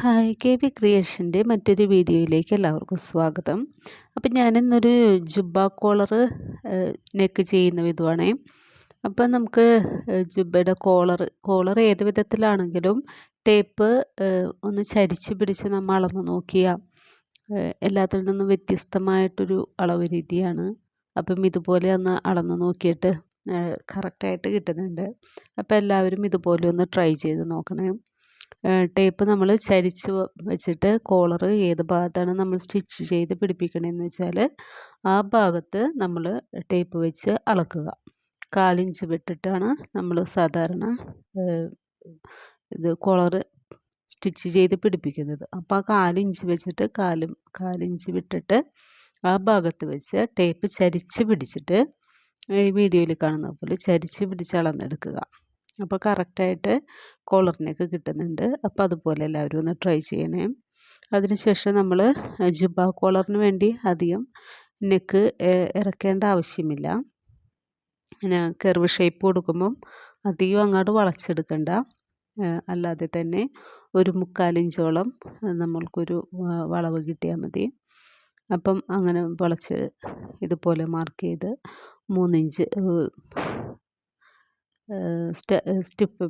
Hi K V ക്രിയേഷന്റെ മറ്റൊരു വീഡിയോയിലേക്ക് എല്ലാവർക്കും സ്വാഗതം. അപ്പം ഞാനിന്നൊരു ജുബ കോളർ നെക്ക് ചെയ്യുന്ന വിധമാണേ അപ്പം നമുക്ക് ജുബയുടെ കോളർ കോളർ ഏത് വിധത്തിലാണെങ്കിലും ടേപ്പ് ഒന്ന് ചരിച്ച് പിടിച്ച് നമ്മൾ അളന്ന് നോക്കിയാൽ എല്ലാത്തിൽ നിന്നും വ്യത്യസ്തമായിട്ടൊരു അളവ് രീതിയാണ്. അപ്പം ഇതുപോലെ ഒന്ന് അളന്ന് നോക്കിയിട്ട് കറക്റ്റായിട്ട് കിട്ടുന്നുണ്ട്. അപ്പോൾ എല്ലാവരും ഇതുപോലെ ഒന്ന് ട്രൈ ചെയ്ത് നോക്കണേ. ടേപ്പ് നമ്മൾ ചരിച്ച് വെച്ചിട്ട് കോളർ ഏത് ഭാഗത്താണ് നമ്മൾ സ്റ്റിച്ച് ചെയ്ത് പിടിപ്പിക്കണമെന്ന് വെച്ചാൽ ആ ഭാഗത്ത് നമ്മൾ ടേപ്പ് വെച്ച് അളക്കുക. കാലിഞ്ച് വിട്ടിട്ടാണ് നമ്മൾ സാധാരണ ഇത് കോളർ സ്റ്റിച്ച് ചെയ്ത് പിടിപ്പിക്കുന്നത്. അപ്പോൾ ആ കാലിഞ്ച് വെച്ചിട്ട് കാലും കാലിഞ്ച് വിട്ടിട്ട് ആ ഭാഗത്ത് വെച്ച് ടേപ്പ് ചരിച്ച് പിടിച്ചിട്ട് ഈ വീഡിയോയിൽ കാണുന്ന പോലെ ചരിച്ച് പിടിച്ച് അളന്നെടുക്കുക. അപ്പോൾ കറക്റ്റായിട്ട് കോളറിനൊക്കെ കിട്ടുന്നുണ്ട്. അപ്പോൾ അതുപോലെ എല്ലാവരും ഒന്ന് ട്രൈ ചെയ്യണേ. അതിനുശേഷം നമ്മൾ ജുബ കോളറിന് വേണ്ടി അധികം നെക്ക് ഇറക്കേണ്ട ആവശ്യമില്ല. പിന്നെ കെർവ് ഷേപ്പ് കൊടുക്കുമ്പം അധികം അങ്ങോട്ട് വളച്ചെടുക്കണ്ട. അല്ലാതെ തന്നെ ഒരു മുക്കാലിഞ്ചോളം നമ്മൾക്കൊരു വളവ് കിട്ടിയാൽ മതി. അപ്പം അങ്ങനെ വളച്ച് ഇതുപോലെ മാർക്ക് ചെയ്ത് മൂന്നിഞ്ച് സ്റ്റിഫ്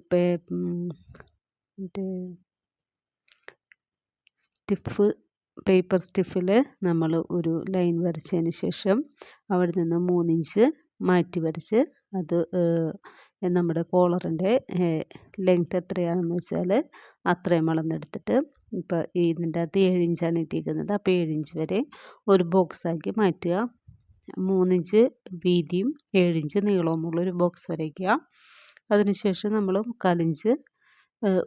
മറ്റേ സ്റ്റിഫ് പേപ്പർ സ്റ്റിഫിൽ നമ്മൾ ഒരു ലൈൻ വരച്ചതിന് ശേഷം അവിടെ നിന്ന് മൂന്നിഞ്ച് മാറ്റി വരച്ച് അത് നമ്മുടെ കോളറിന്റെ ലെങ്ത് എത്രയാണെന്ന് വെച്ചാൽ അത്രയും അളന്നെടുത്തിട്ട് ഇപ്പോൾ ഇതിന്റെ അകത്ത് ഏഴ് ഇഞ്ചാണ് ഇട്ടിരിക്കുന്നത്. അപ്പോൾ ഏഴ് ഇഞ്ച് വരെ ഒരു ബോക്സാക്കി മാറ്റുക. മൂന്നിഞ്ച് വീതിയും ഏഴിഞ്ച് നീളവുമുള്ളൊരു ബോക്സ് വരയ്ക്കുക. അതിനുശേഷം നമ്മൾ മുക്കാലിഞ്ച്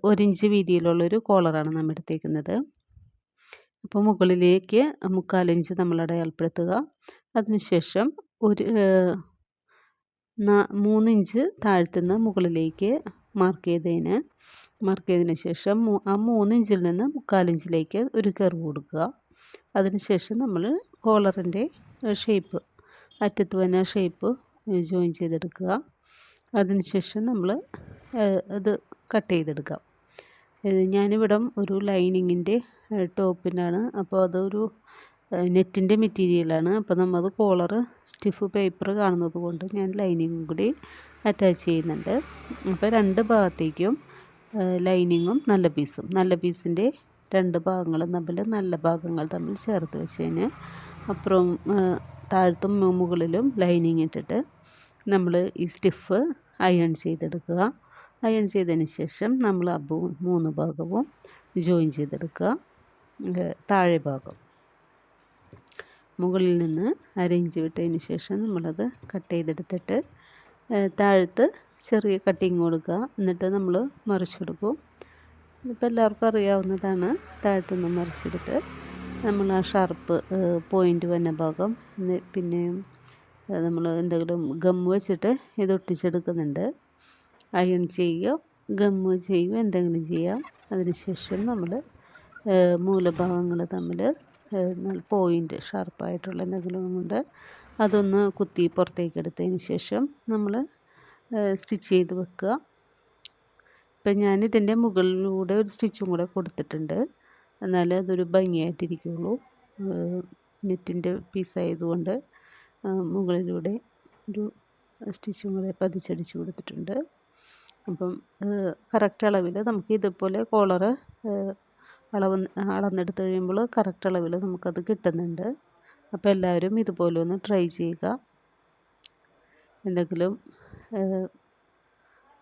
ഒരിഞ്ച് വീതിയിലുള്ളൊരു കോളറാണ് നമ്മൾ എടുത്തേക്കുന്നത്. അപ്പോൾ മുകളിലേക്ക് മുക്കാലിഞ്ച് നമ്മൾ അടയാളപ്പെടുത്തുക. അതിനുശേഷം ഒരു മൂന്നിഞ്ച് താഴ്ത്തുന്ന മുകളിലേക്ക് മാർക്ക് ചെയ്തതിന് മാർക്ക് ചെയ്തതിന് ശേഷം ആ മൂന്നിഞ്ചിൽ നിന്ന് മുക്കാലിഞ്ചിലേക്ക് ഒരു കർവ് കൊടുക്കുക. അതിനുശേഷം നമ്മൾ കോളറിന്റെ ഷേപ്പ് അറ്റത്ത് വന്ന ഷേപ്പ് ജോയിൻ ചെയ്തെടുക്കുക. അതിനുശേഷം നമ്മൾ അത് കട്ട് ചെയ്തെടുക്കാം. ഞാനിവിടെ ഒരു ലൈനിങ്ങിന്റെ ടോപ്പിനാണ്. അപ്പോൾ അതൊരു നെറ്റിന്റെ മെറ്റീരിയലാണ്. അപ്പോൾ നമ്മൾ കോളർ സ്റ്റിഫ് പേപ്പർ കാണുന്നത് കൊണ്ട് ഞാൻ ലൈനിങ്ങും കൂടി അറ്റാച്ച് ചെയ്യുന്നുണ്ട്. അപ്പോൾ രണ്ട് ഭാഗത്തേക്കും ലൈനിങ്ങും നല്ല പീസും. നല്ല പീസിന്റെ രണ്ട് ഭാഗങ്ങളും തമ്മിൽ നല്ല ഭാഗങ്ങൾ തമ്മിൽ ചേർത്ത് വെച്ച് കഴിഞ്ഞാൽ അപ്പുറം താഴത്തും മുകളിലും ലൈനിങ് ഇട്ടിട്ട് നമ്മൾ ഈ സ്റ്റിഫ് അയൺ ചെയ്തെടുക്കുക. അയൺ ചെയ്തതിന് ശേഷം നമ്മൾ ആ മൂന്ന് ഭാഗവും ജോയിൻ ചെയ്തെടുക്കുക. താഴെ ഭാഗം. മുകളിൽ നിന്ന് അരയിഞ്ച് വിട്ടതിന് ശേഷം നമ്മളത് കട്ട് ചെയ്തെടുത്തിട്ട് താഴത്ത് ചെറിയ കട്ടിങ് കൊടുക്കുക. എന്നിട്ട് നമ്മൾ മറിച്ചെടുക്കും. ഇപ്പോൾ എല്ലാവർക്കും അറിയാവുന്നതാണ്. താഴത്തുനിന്ന് മറിച്ചെടുത്ത് നമ്മൾ ആ ഷാർപ്പ് പോയിന്റ് വന്ന ഭാഗം പിന്നെ നമ്മൾ എന്തെങ്കിലും ഗം വെച്ചിട്ട് ഇത് ഒട്ടിച്ചെടുക്കുന്നുണ്ട്. അയൺ ചെയ്യുക ഗം ചെയ്യുക എന്തെങ്കിലും ചെയ്യാം അതിനുശേഷം നമ്മൾ മൂലഭാഗങ്ങൾ തമ്മിൽ പോയിന്റ് ഷാർപ്പായിട്ടുള്ള എന്തെങ്കിലും കൊണ്ട് അതൊന്ന് കുത്തി പുറത്തേക്ക് എടുത്തതിന് ശേഷം നമ്മൾ സ്റ്റിച്ച് ചെയ്ത് വെക്കുക. ഇപ്പം ഞാനിതിന്റെ മുകളിലൂടെ ഒരു സ്റ്റിച്ചും കൂടെ കൊടുത്തിട്ടുണ്ട്. എന്നാലേ അതൊരു ഭംഗിയായിട്ടിരിക്കുകയുള്ളൂ നെറ്റിന്റെ പീസായതുകൊണ്ട് മുകളിലൂടെ ഒരു സ്റ്റിച്ചും കൂടെ പതിച്ചടിച്ച് കൊടുത്തിട്ടുണ്ട്. അപ്പം കറക്റ്റ് അളവിൽ നമുക്ക് ഇതുപോലെ കോളറ് അളവ് അളന്നെടുത്ത് കഴിയുമ്പോൾ കറക്റ്റ് അളവിൽ നമുക്കത് കിട്ടുന്നുണ്ട്. അപ്പോൾ എല്ലാവരും ഇതുപോലെ ഒന്ന് ട്രൈ ചെയ്യുക. എന്തെങ്കിലും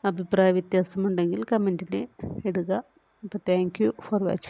അഭിപ്രായ വ്യത്യാസമുണ്ടെങ്കിൽ കമന്റിൽ ഇടുക. അപ്പോൾ താങ്ക് യു ഫോർ വാച്ചിങ്